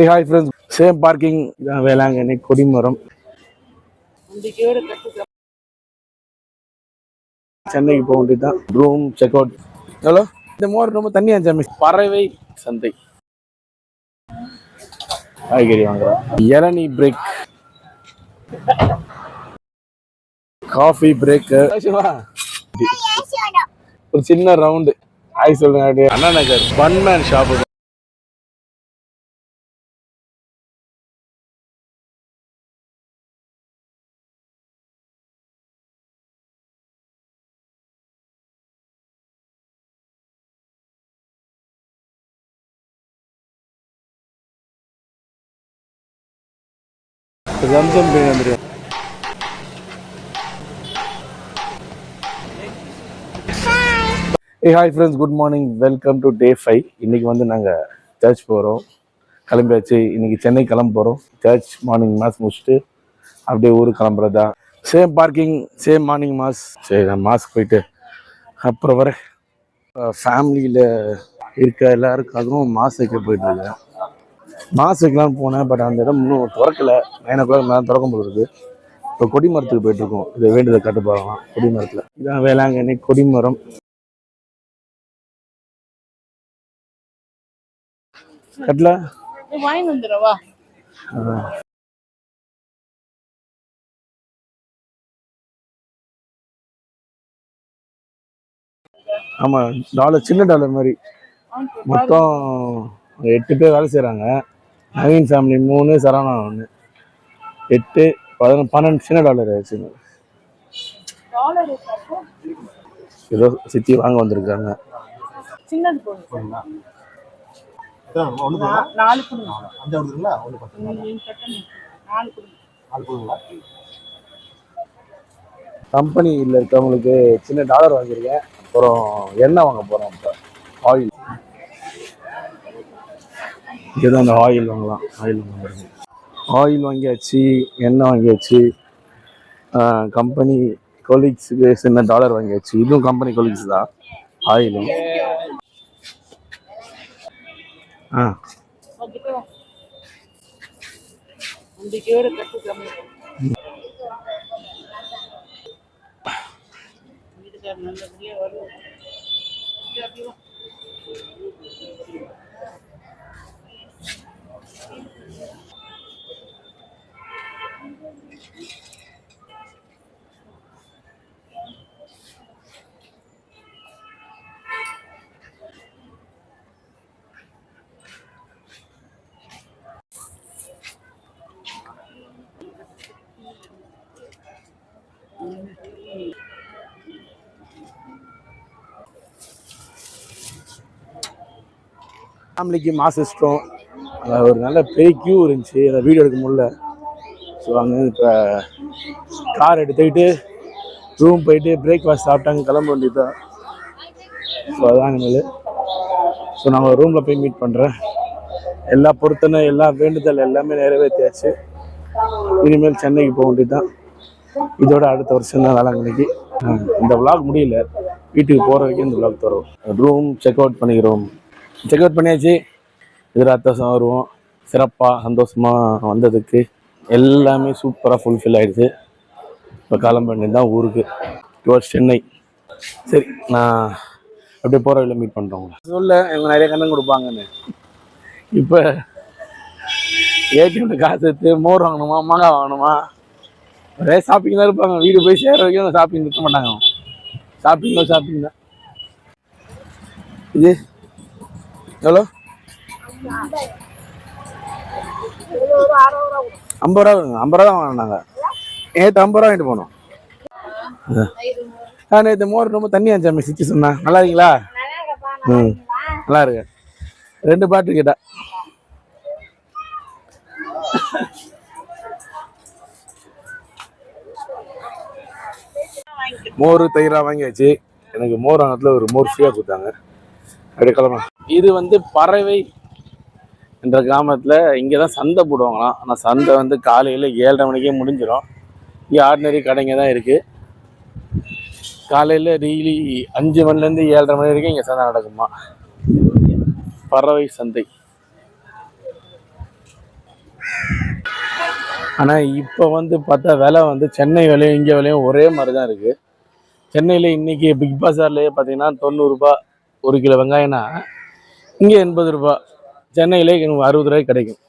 Hey hi friends same parking இதான் வேளாங்கண்ணி கொடிமரம் சென்னைக்கு போக வேண்டியது தான் ரூம் செக் அவுட் ஹலோ இந்த மோர் ரொம்ப தண்ணி ஆச்சாமி பறவை சந்தை காய்கறி வாங்குறோம் இளநீ பிரேக் காஃபி பிரேக் ஒரு சின்ன ரவுண்டு ஆய் சொல்லுங்க அண்ணா நகர் பன்மேன் ஷாப்பு ரம்ஜம் பிரியாணி வந்துடும் hey hi friends good morning welcome to day five இன்னைக்கு வந்து நாங்கள் சர்ச் போகிறோம் கிளம்பியாச்சு. இன்னைக்கு சென்னை கிளம்ப போகிறோம் சர்ச் மார்னிங் மாஸ் முடிச்சுட்டு அப்படியே ஊருக்கு கிளம்புறதா. Same parking same morning mass சரி நான் மாஸ்க் போயிட்டு அப்புறம் வர ஃபேமிலியில் இருக்க எல்லாருக்காகவும் மாஸ் வைக்க போயிட்டு இருக்கேன். மாஸ் வைக்கலாம்னு போனேன் பட் அந்த இடம் இன்னும் திறக்கல. நைன் ஓ கிளாக் மேலே போது இருக்கு. இப்போ கொடிமரத்துக்கு போயிட்டு இருக்கோம். இதை வேண்டியதை கட்டு போகலாம் கொடிமரத்தில் இதான் வேளாங்கண்ணி கொடிமரம் கட்டல வாங்கி வந்துடுவா ஆமாம் டாலர் சின்ன டாலர் மாதிரி. மொத்தம் எட்டு பேர் வேலை செய்கிறாங்க நவீன் ஃபேமிலி மூணு சரவணா ஒன்று எட்டு பதினொன்று பன்னெண்டு சின்ன டாலர் ஆயிடுச்சு. டாலர் ஏதோ சித்தி வாங்க வந்திருக்காங்க. கம்பெனியில் இருக்கவங்களுக்கு சின்ன டாலர் வாங்கியிருக்கேன் அப்புறம் எண்ணெய் வாங்க போகிறோம் இப்போ ஆயில். இதுதான் அந்த ஆயில் வாங்கலாம். ஆயில் வாங்குறது. ஆயில் வாங்கியாச்சு எண்ணெய் வாங்கியாச்சு. கம்பெனி கொலீக்ஸுக்கு சின்ன டாலர் வாங்கியாச்சு. இதுவும் கம்பெனி கொலீக்ஸ் தான். ஆயிலும் ஆ. ஓகே வரும் ஃபேமிலிக்கு மாஸ் இஷ்டம். ஒரு நல்ல பெரிய கியூ இருந்துச்சு. அதை வீடியோ எடுக்க முடியல. ஸோ அங்கே இப்போ கார் எடுத்துக்கிட்டு ரூம் போயிட்டு பிரேக்ஃபாஸ்ட் சாப்பிட்டாங்க. கிளம்ப வேண்டியதுதான். ஸோ அதான் இனிமேல். ஸோ நான் ரூமில் போய் மீட் பண்ணுறேன் எல்லா பொருத்தனை எல்லா வேண்டுதல் எல்லாமே நிறைவேற்றியாச்சு. இனிமேல் சென்னைக்கு போக வேண்டியது தான் இதோட அடுத்த வருஷம் தான் வேளாங்கண்ணிக்கு இந்த விளாக் முடியல. வீட்டுக்கு போகிற வரைக்கும் இந்த விளாக் தரும் ரூம் செக் அவுட் பண்ணிக்கிறோம். செக் அவுட் பண்ணியாச்சு. இது அடுத்த வருஷம் வருவோம். சிறப்பாக சந்தோஷமாக வந்ததுக்கு எல்லாமே சூப்பராக ஃபுல்ஃபில் ஆயிடுச்சு. இப்போ கிளம்ப வேண்டியது தான் ஊருக்கு. டுவர்ட்ஸ் சென்னை சரி நான் அப்படியே போகிற வழியில் மீட் பண்ணுறோம் சொல்ல இவங்க நிறைய கண்ணம் கொடுப்பாங்கன்னு. இப்போ ஏடிஎம்ல காசு எடுத்து மோர் வாங்கணுமா மாங்காய் வாங்கணுமா? ஒரே ஷாப்பிங் தான் இருப்பாங்க. வீடு போய் சேர வரைக்கும் ஷாப்பிங் நிறுத்த மாட்டாங்க. ஷாப்பிங் தான் ஷாப்பிங் தான். இது எவ்வளோ? ஐம்பது ரூபா ஐம்பது ரூபா தான் வாங்கினாங்க. நேற்று ஐம்பது ரூபா வாங்கிட்டு போனோம். ஆ நேற்று மோர் ரொம்ப தண்ணி ஆச்சாமி சிக்கி சொன்னா. நல்லா இருக்கீங்களா? ம். நல்லா இருக்கு. ரெண்டு பாட்டு கேட்டா. மோர் தயிராக வாங்கியாச்சு. எனக்கு மோர் வாங்கத்துல ஒரு மோர் ஃப்ரீயாக கொடுத்தாங்க. அப்படியே கிளம்ப இது வந்து பறவை என்ற கிராமத்தில் இங்கே தான் சந்தை போடுவாங்களாம். ஆனால் சந்தை வந்து காலையில் ஏழரை மணிக்கே முடிஞ்சிடும் இங்கே ஆர்டினரி கடைங்க தான் இருக்குது காலையில் டெய்லி அஞ்சு மணிலேருந்து ஏழரை மணி வரைக்கும் இங்கே சந்தை நடக்குமா பறவை சந்தை. ஆனால் இப்போ வந்து பார்த்தா விலை வந்து சென்னை விலையும் இங்கே விலையும் ஒரே மாதிரி தான் இருக்குது சென்னையில் இன்றைக்கி பிக் பஜார்லேயே பார்த்தீங்கன்னா தொண்ணூறுரூபா ஒரு கிலோ வெங்காயம்னா இங்கே எண்பது ரூபா சென்னையிலே அறுபது ரூபாய்க்கு கிடைக்கும்.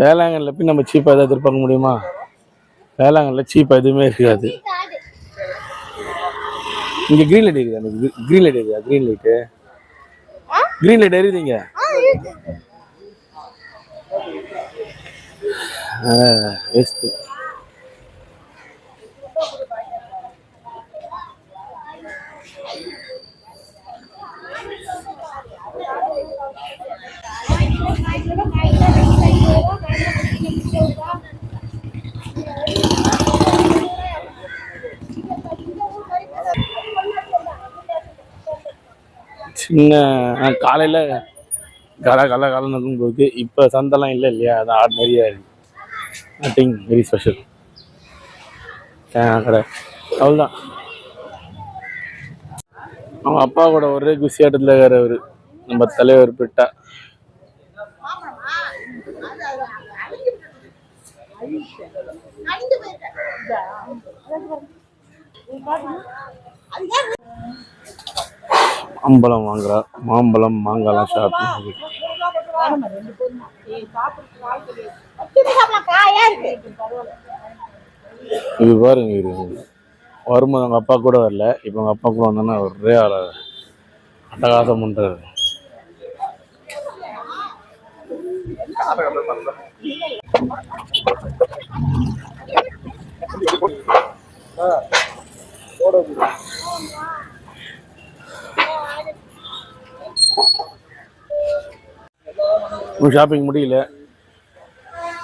வேளாங்கண்ணில் போய் நம்ம சீப்பாக எதாவது எதிர்பார்க்க முடியுமா? வேளாங்கண்ணில் சீப்பாக எதுவுமே இருக்காது. இங்கே க்ரீன் லைட் இருக்குது எனக்கு க்ரீன் லைட் இருக்குதா? க்ரீன் லைட்டு க்ரீன் லைட் எரியுதுங்க. வேஸ்ட்டு சின்ன காலையில் கல கல கலன்னு இருக்கும்போது இப்போ சந்தெல்லாம் இல்லை இல்லையா? அதான் ஆர்டினரியாக இருக்கு நத்திங் வெரி ஸ்பெஷல் கடை அவ்வளோதான் அவங்க அப்பா கூட ஒரே குசி ஆட்டத்தில் நம்ம தலைவர் பிட்டா. மாம்பழம் வாங்குறா மாம்பழம் மாங்காலாம் ஷாப்பிங் இது பாருங்க இது வரும்போது அவங்க அப்பா கூட வரல. இப்போ அவங்க அப்பா கூட வந்தோன்னா ஒரே ஆள அட்டகாசம் பண்ணுறாரு இன்னும் ஷாப்பிங் முடியல.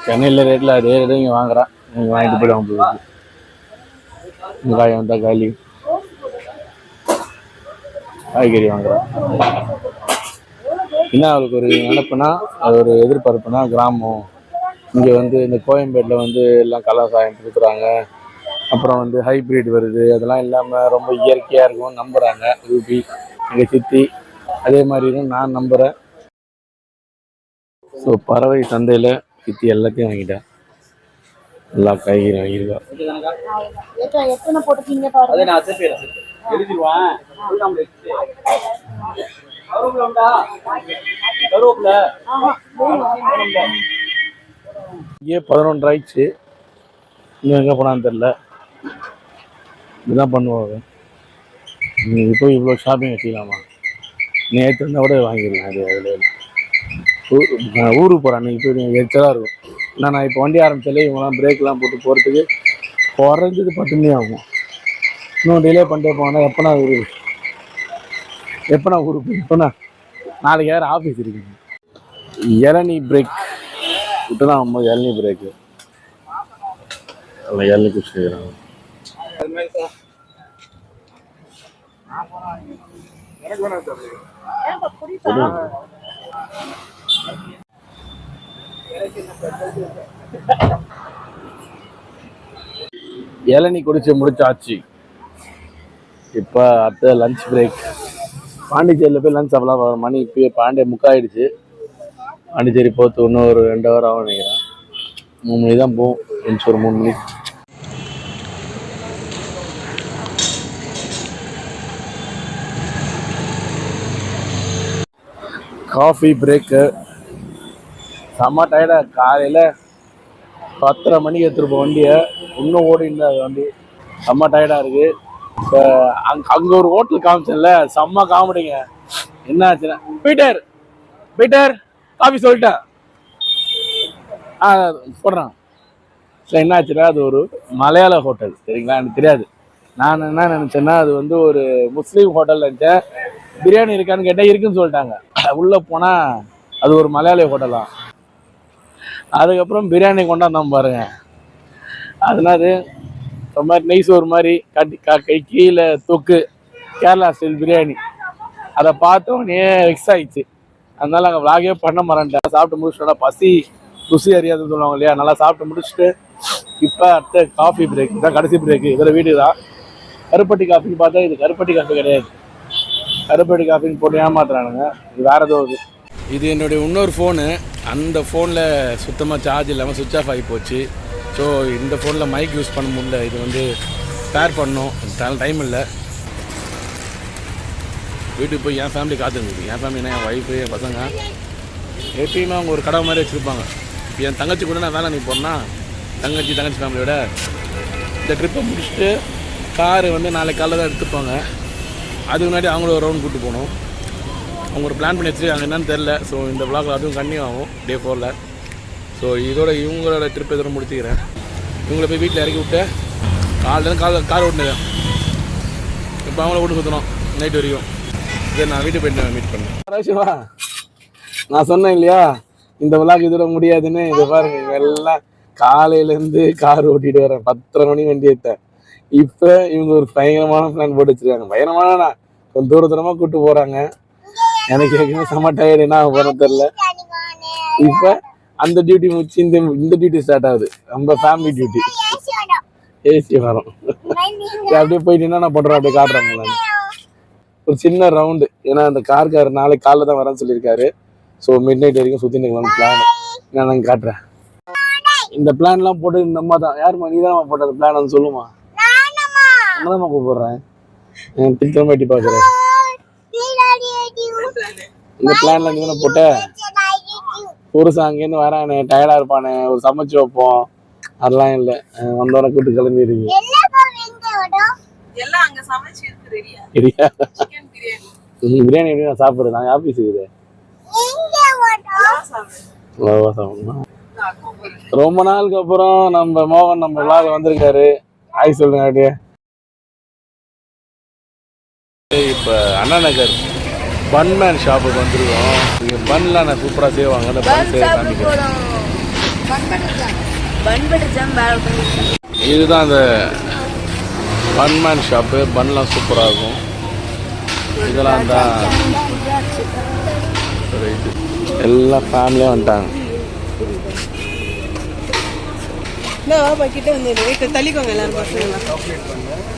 சென்னையில் ரேட்டில் அதே ரேட்டு இங்கே வாங்குறான். நீங்கள் வாங்கிட்டு போயிடுவோம் போகுது வெங்காயம் தக்காளி காய்கறி வாங்குறேன். என்ன அவளுக்கு ஒரு நினப்புனா அது ஒரு எதிர்பார்ப்புனா கிராமம். இங்கே வந்து இந்த கோயம்பேட்டில் வந்து எல்லாம் கலர் சாயம் கொடுக்குறாங்க. அப்புறம் வந்து ஹைப்ரிட் வருது. அதெல்லாம் இல்லாமல் ரொம்ப இயற்கையாக இருக்கும் நம்புகிறாங்க ரூபி எங்கள் சித்தி அதே மாதிரி நான் நம்புகிறேன் ஸோ பறவை சந்தையில் சித்தி எல்லாத்தையும் வாங்கிட்டேன் எல்லா காய்கறி வாங்கியிருக்கா. கருவேப்பில. இங்கே பதினொன்று ஆயிடுச்சு இன்னும் எங்கே போனான்னு தெரில இதுதான் பண்ணுவாங்க நீங்கள் போய் இவ்வளோ ஷாப்பிங் வச்சுக்கலாமா? நேற்று இருந்தால் கூட வாங்கிடலாம். அது அதில் நான் ஊருக்கு போகிறேன் அன்றைக்கி போய் எரிச்சலாக இருக்கும். ஏன்னா நான் இப்போ வண்டி ஆரம்பிச்சாலே இவங்களாம் பிரேக்லாம் போட்டு போகிறதுக்கு குறைஞ்சது பத்து மணி ஆகும். இன்னும் டிலே பண்ணிட்டே போனால் எப்போனா நான் ஊருக்கு எப்போ ஊருக்கு எப்போனா? நாளைக்கு யார் ஆஃபீஸ் இருக்குங்க? இளநீ பிரேக் விட்டு தான் அம்மா இளநி பிரேக்கு அதில் இளநி குடிச்சுக்கிறாங்க இளநி குடிச்சு முடிச்சாச்சு இப்போ அடுத்த லஞ்ச் பிரேக் பாண்டிச்சேரியில் போய் லஞ்ச் சாப்பிடலாம் மணி இப்போயே பாண்டிய முக்காயிடுச்சு பாண்டிச்சேரி போகிறது இன்னும் ஒரு ரெண்டு ஹவர் ஆகும் நினைக்கிறேன். மூணு மணி தான் போகும் லஞ்ச் ஒரு மூணு மணி காஃபி பிரேக்கு செம்ம டயர்டாக காலையில் பத்தரை மணிக்கு எடுத்துருப்போம் வண்டியை. இன்னும் ஓடிட்டு அது வண்டி. செம்ம டயர்டாக இருக்குது இப்போ அங்கே அங்கே ஒரு ஹோட்டல் காமிச்சேன்ல. செம்ம காமெடிங்க என்ன ஆச்சுன்னா பீட்டர் பீட்டர். காஃபி சொல்லிட்டேன் ஆ சொல்கிறேன் சரி என்னாச்சுன்னா அது ஒரு மலையாள ஹோட்டல் சரிங்களா? எனக்கு தெரியாது. நான் என்ன நினச்சேன்னா அது வந்து ஒரு முஸ்லீம் ஹோட்டல் நினச்சேன். பிரியாணி இருக்கான்னு கேட்டால் இருக்குன்னு சொல்லிட்டாங்க. உள்ளே போனால் அது ஒரு மலையாளி ஹோட்டலாம் அதுக்கப்புறம் பிரியாணி கொண்டாந்தோம் பாருங்க. அதனால ஒரு மாதிரி நெய் சோறு மாதிரி கட்டி கா கை கீழே தொக்கு கேரளா ஸ்டைல் பிரியாணி. அதை பார்த்தோன்னே வெக்ஸ் ஆயிடுச்சு. அதனால அங்கே விளாகே பண்ண மறந்துட்டேன் சாப்பிட்டு முடிச்சுட்டோம் பசி ருசி அறியாதுன்னு சொல்லுவாங்க இல்லையா? நல்லா சாப்பிட்டு முடிச்சுட்டு இப்போ அடுத்த காஃபி பிரேக் இதான் கடைசி பிரேக் இதில் வீடு தான். கருப்பட்டி காஃபின்னு பார்த்தா இது கருப்பட்டி காஃபி கிடையாது. கருப்பட்டி காஃபின்னு போட்டு ஏமாத்துறானுங்க. இது வேற ஏதோ இது. இது என்னுடைய இன்னொரு ஃபோனு அந்த ஃபோனில் சுத்தமாக சார்ஜ் இல்லாமல் சுவிச் ஆஃப் ஆகி போச்சு. ஸோ இந்த ஃபோனில் மைக் யூஸ் பண்ண முடியல. இது வந்து பேர் பண்ணோம் டைம் இல்லை. வீட்டுக்கு போய் என் ஃபேமிலி காத்துருக்குது என் ஃபேமிலினா என் ஒய்ஃபு என் பசங்க? எப்பயுமே அவங்க ஒரு கடை மாதிரி வச்சுருப்பாங்க. இப்போ என் தங்கச்சி கூட நான் வேலை நீ போனேன்னா தங்கச்சி தங்கச்சி ஃபேமிலியோட இந்த ட்ரிப்பை முடிச்சுட்டு காரு வந்து நாளைக்கு காலைல தான் எடுத்துப்பாங்க அதுக்கு முன்னாடி அவங்களும் ஒரு ரவுண்ட் கூப்பிட்டு போகணும். அவங்க ஒரு பிளான் பண்ணி வச்சுருக்காங்க. என்னன்னு தெரில ஸோ இந்த vlogல அதுவும் கன்னியூ ஆகும். டே ஃபோரில் ஸோ இதோட இவங்களோட ட்ரிப் இதோட முடிச்சுக்கிறேன். இவங்கள போய் வீட்டில் இறக்கி விட்டு காலையில் கால் கார் ஓட்டுனேன் இப்போ அவங்கள விட்டு சுற்றணும் நைட் வரைக்கும். சரி நான் வீட்டுக்கு போயிட்டு மீட் பண்ணேன். சிவா. நான் சொன்னேன் இல்லையா? இந்த விழாக்கு இதோட முடியாதுன்னு. இதை பாருங்க இவங்க எல்லாம் காலையிலேருந்து கார் ஓட்டிட்டு வரேன் பத்தரை மணி வண்டி எடுத்தேன் இப்போ இவங்க ஒரு பயங்கரமான பிளான் போட்டு வச்சிருக்காங்க. பயங்கரமான கொஞ்சம் தூர தூரமாக கூப்பிட்டு போகிறாங்க எனக்கு ஏற்கனவே செம்ம டயர்டு என்ன போகிறேன்னு தெரில இப்போ அந்த டியூட்டி முடிச்சு இந்த இந்த டியூட்டி ஸ்டார்ட் ஆகுது. நம்ம ஃபேமிலி டியூட்டி ஏசி வரும் அப்படியே போயிட்டு என்ன பண்ணுறோம் அப்படியே காட்டுறாங்களா ஒரு சின்ன ரவுண்டு ஏன்னா அந்த கார்கார் நாளைக்கு காலைல தான் வரேன்னு சொல்லியிருக்காரு. ஸோ மிட் நைட் வரைக்கும் சுற்றி நிற்கலாம் பிளான் நான் நாங்கள் காட்டுறேன். இந்த பிளான்லாம் போட்டு இந்த அம்மா தான். யாரும்மா நீ தான் போட்ட அந்த பிளான் வந்து சொல்லுமா? தான் கூப்பிடுறேன்? திரும்ப எட்டி பார்க்குறேன். இந்த பிளான்ல நீ தானே போட்ட? புருஷன் அங்கேருந்து வரானே டயர்டாக இருப்பானே ஒரு சமைச்சு வைப்போம். அதெல்லாம் இல்லை. வந்தோட கூட்டு கிளம்பிடுறீங்க. எல்லாம் அங்க சமைச்சு இருக்கு ரெடியா சரியா சிக்கன் பிரியாணி பிரியாணி எப்படி நான் சாப்பிட்றேன் நாங்கள் ஆஃபீஸ் இருக்குது அவ்வளோவா சாப்பிடணும். ரொம்ப நாளுக்கு அப்புறம் நம்ம மோகன் நம்ம விழாக வந்திருக்காரு. ஆய் சொல்லுங்க அப்படியே இப்போ அண்ணா நகர் பன்மேன் ஷாப்புக்கு வந்திருக்கோம். இங்கே பன்லாம் நான் சூப்பராக செய்வாங்க. அந்த பன் செய்ய காமிக்கிறேன். இதுதான் அந்த பன்மேன் ஷாப்பு பன்லாம் சூப்பராக இருக்கும் இதெல்லாம் தான் ஒரு இது எல்லாம் ஃபேமிலியாக வந்துட்டாங்க தள்ளிக்கோங்க எல்லாரும் பசங்க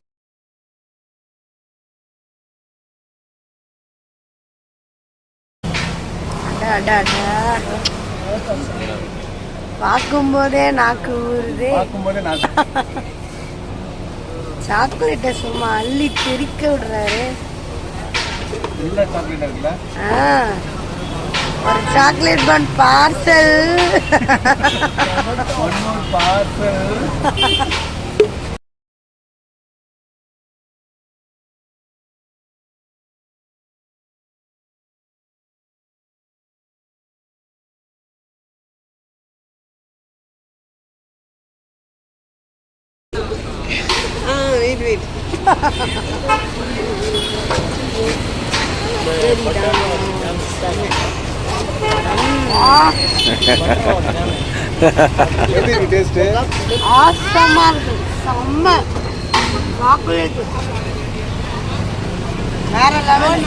பார்க்கும்போதே நாக்கு ஊறுது. பார்க்கும்போதே நான் சாக்லேட்டை சும்மா அள்ளி தெறிக்க விடுறாரு. ஒரு chocolate bun parcel parcel wait wait எப்படி இருக்கு டேஸ்ட்டு ஆசமா இருக்கு. செம்ம சாக்லேட் வேற லெவல்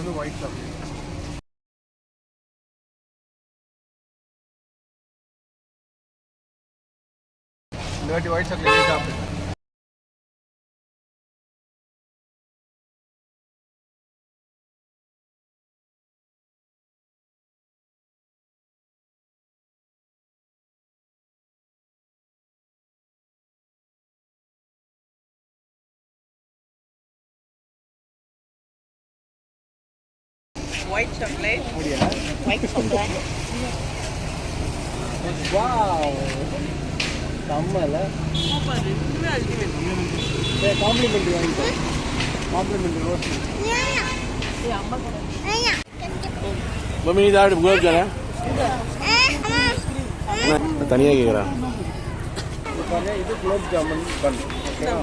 வந்து ஒயிட் சாக்லேட் இந்த வாட்டி ஒயிட் சாக்லேட் சாப்பிடுங்க white chocolate white chocolate wow. செம்மல. Compliment வாங்கிட்டேன் காம்ப்ளிமெண்ட் ரோஸ். மம்மி தான் குலோப் ஜானே தனியாக கேட்குறேன் இது குலோப் ஜாமுன். பன் ஓகேவா?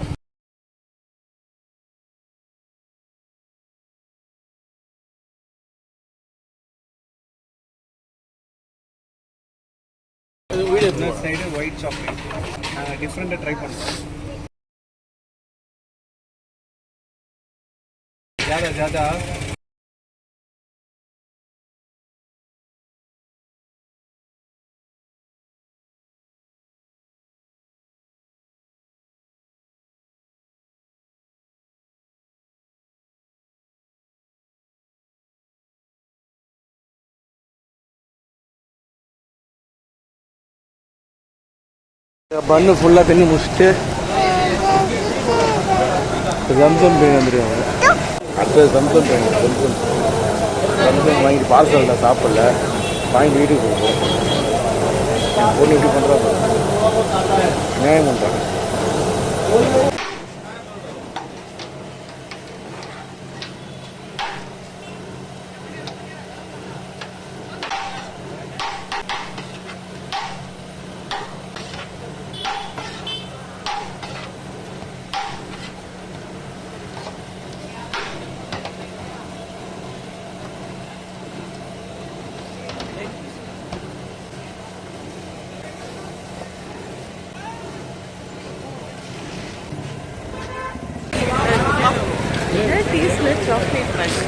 நட் சைடு ஒயிட் சாக்லேட் நாங்கள் டிஃப்ரெண்ட்டாக ட்ரை பண்ணுறோம் ஜாதா ஜாதா. பண்ணு ஃபுல்லாக தண்ணி முடிச்சுட்டு ரம்சம் பெயின் வந்துருக்காங்க. அடுத்தது ரம்சம் பெயின் ரம்சம் ரம்சம் வாங்கிட்டு பார்சல் சாப்பிடல. வாங்கி வீட்டுக்கு போகும் பொண்ணு எப்படி பண்ணுறாங்க நியாயம் பண்ணுறாங்க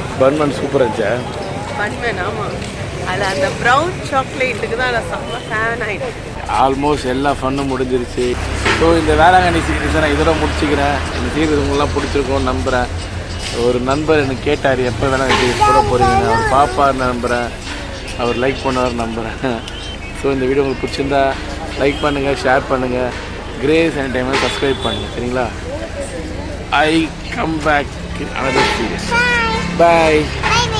சாக்லேட் பன் பர்மன் சூப்பராக இருந்துச்சா? பன்மன் ஆமாம் அதில் அந்த ப்ரௌன் சாக்லேட்டுக்கு தான் நான் செம்ம ஃபேன் ஆகிட்டேன் ஆல்மோஸ்ட் எல்லா ஃபன்னும் முடிஞ்சிருச்சு. ஸோ இந்த வேளாங்கண்ணி சீரீஸை நான் இதோட முடிச்சுக்கிறேன். இந்த சீரீஸ் உங்களெலாம் பிடிச்சிருக்கும்னு நம்புகிறேன் ஒரு நண்பர் எனக்கு கேட்டார் எப்போ வேளாங்கண்ணி சீரீஸ் போட போகிறீங்கன்னு அவர் பாப்பார்னு நம்புகிறேன் அவர் லைக் பண்ணுவார் நம்புகிறேன் ஸோ இந்த வீடியோ உங்களுக்கு பிடிச்சிருந்தா லைக் பண்ணுங்கள் ஷேர் பண்ணுங்கள் கிரேஸ் என்டர்டைன்மெண்ட் சப்ஸ்கிரைப் பண்ணுங்கள் சரிங்களா? I come back another serious Bye bye.